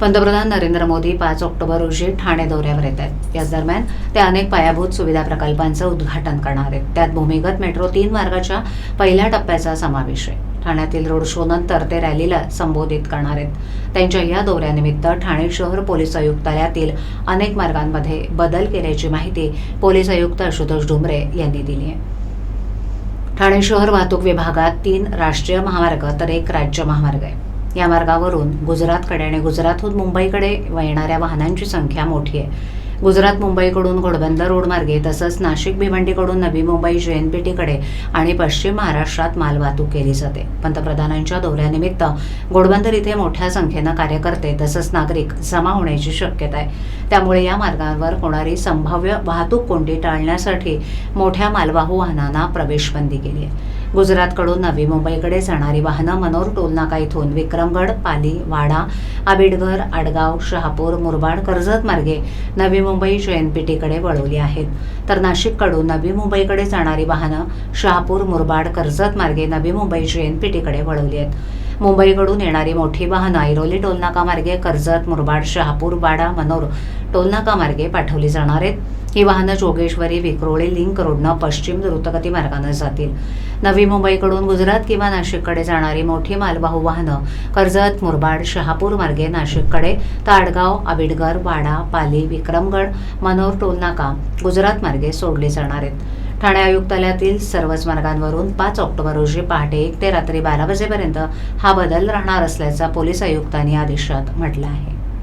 पंतप्रधान नरेंद्र मोदी पाच ऑक्टोबर रोजी ठाणे दौऱ्यावर येत आहेत. याच दरम्यान ते अनेक पायाभूत सुविधा प्रकल्पांचं उद्घाटन करणार आहेत. त्यात भूमिगत मेट्रो तीन मार्गाच्या पहिल्या टप्प्याचा समावेश आहे. ठाण्यातील रोड शो नंतर ते रॅलीला संबोधित करणार आहेत. त्यांच्या या दौऱ्यानिमित्त ठाणे शहर पोलीस आयुक्तालयातील अनेक मार्गांमध्ये बदल केल्याची माहिती पोलीस आयुक्त आशुतोष डुमरे यांनी दिली आहे. ठाणे शहर वाहतूक विभागात तीन राष्ट्रीय महामार्ग तर एक राज्य महामार्ग आहे. या मार्गावरून गुजरातकडे आणि गुजरातहून मुंबईकडे येणाऱ्या वाहनांची संख्या मोठी आहे. गुजरात मुंबईकडून घोडबंदर रोडमार्गे तसंच नाशिक भिवंडीकडून नवी मुंबई जे एनपीटीकडे आणि पश्चिम महाराष्ट्रात मालवाहतूक केली जाते. पंतप्रधानांच्या दौऱ्यानिमित्त घोडबंदर इथे मोठ्या संख्येनं कार्यकर्ते तसंच नागरिक जमा होण्याची शक्यता आहे. त्यामुळे या मार्गावर होणारी संभाव्य वाहतूक कोंडी टाळण्यासाठी मोठ्या मालवाहू वाहनांना प्रवेशबंदी केली आहे. गुजरातकडून नवी मुंबईकडे जाणारी वाहनं मनोर टोलनाका इथून विक्रमगड पाली वाडा आबिडघर आडगाव शहापूर मुरबाड कर्जत मार्गे नवी मुंबई जेएनपीटीकडे वळवली आहेत. तर नाशिककडून नवी मुंबईकडे जाणारी वाहनं शहापूर मुरबाड कर्जत मार्गे नवी मुंबई जेएनपीटीकडे वळवली आहेत. मुंबईकडून येणारी मोठी वाहनं ऐरोली टोलनाका मार्गे कर्जत मुरबाड शहापूर बाडा मनोर टोलनाका मार्गे पाठवली जाणार आहेत ही वाहनं जोगेश्वरी विक्रोळी लिंक रोडनं पश्चिम द्रुतगती मार्गानं जातील. नवी मुंबईकडून गुजरात किंवा नाशिककडे जाणारी मोठी मालवाहू वाहनं कर्जत मुरबाड शहापूर मार्गे नाशिककडे ताडगाव आबिडगर वाडा पाली विक्रमगड मनोर टोलनाका गुजरात मार्गे सोडली जाणार आहेत. ठाणे आयुक्तालयातील सर्वच मार्गांवरून पाच ऑक्टोबर रोजी पहाटे एक ते रात्री बारा वाजेपर्यंत हा बदल राहणार असल्याचा पोलीस आयुक्तांनी आदेशात म्हटलं आहे.